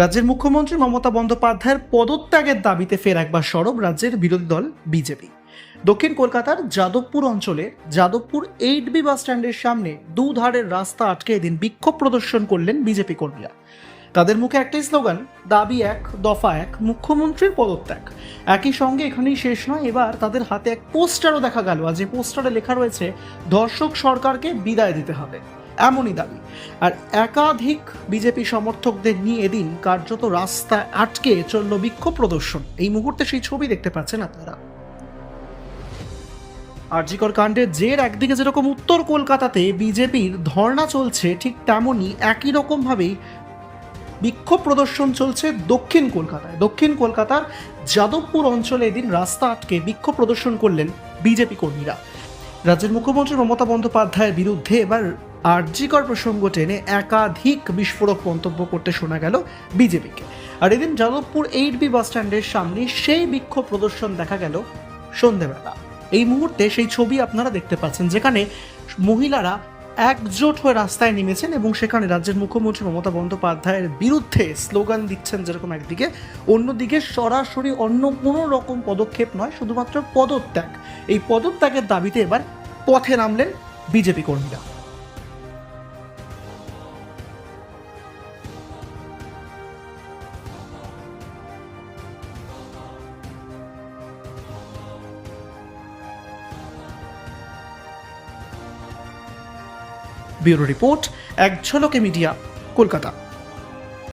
রাজ্যের মুখ্যমন্ত্রী মমতা বন্দ্যোপাধ্যায়ের পদত্যাগের দাবিতে ফের একবার সরব রাজ্যের বিরোধী দল বিজেপি। দক্ষিণ কলকাতার যাদবপুর অঞ্চলে যাদবপুর এইট বি বাস স্ট্যান্ডের সামনে দুধারের রাস্তা আটকে এদিন বিক্ষোভ প্রদর্শন করলেন বিজেপি কর্মীরা। তাদের মুখে একটাই স্লোগান, দাবি এক, দফা এক, মুখ্যমন্ত্রীর পদত্যাগ। একই সঙ্গে এখানেই শেষ নয়, এবার তাদের হাতে এক পোস্টারও দেখা গেল। আর যে পোস্টারে লেখা রয়েছে, দর্শক সরকারকে বিদায় দিতে হবে। এমনই দাবি। আর একাধিক বিজেপি সমর্থকদের নিয়ে এদিন কার্যত রাস্তায় আটকে চলল বিক্ষোভ প্রদর্শন। এই মুহূর্তে সেই ছবি দেখতে পাচ্ছেন আপনারা। আরজিকর কাণ্ডের জের একদিকে যেরকম উত্তর কলকাতাতে বিজেপির ধর্ণা চলছে, ঠিক তেমনই একই রকমভাবেই বিক্ষোভ প্রদর্শন চলছে দক্ষিণ কলকাতায়। দক্ষিণ কলকাতার যাদবপুর অঞ্চলে এদিন রাস্তা আটকে বিক্ষোভ প্রদর্শন করলেন বিজেপি কর্মীরা। রাজ্যের মুখ্যমন্ত্রী মমতা বন্দ্যোপাধ্যায়ের বিরুদ্ধে এবার আরজিকর প্রসঙ্গ টেনে একাধিক বিস্ফোরক মন্তব্য করতে শোনা গেল বিজেপিকে। আর এদিন যাদবপুর এইট বি বাস স্ট্যান্ডের সামনে সেই বিক্ষোভ প্রদর্শন দেখা গেল সন্ধেবেলা। এই মুহূর্তে সেই ছবি আপনারা দেখতে পাচ্ছেন, যেখানে মহিলারা একজোট হয়ে রাস্তায় নেমেছেন এবং সেখানে রাজ্যের মুখ্যমন্ত্রী মমতা বন্দ্যোপাধ্যায়ের বিরুদ্ধে স্লোগান দিচ্ছেন যেরকম একদিকে, অন্যদিকে সরাসরি অন্য কোনো রকম পদক্ষেপ নয়, শুধুমাত্র পদত্যাগ। এই পদত্যাগের দাবিতে এবার পথে নামলেন বিজেপি কর্মীরা। ব্যুরো রিপোর্ট এক ঝলকে মিডিয়া কলকাতা।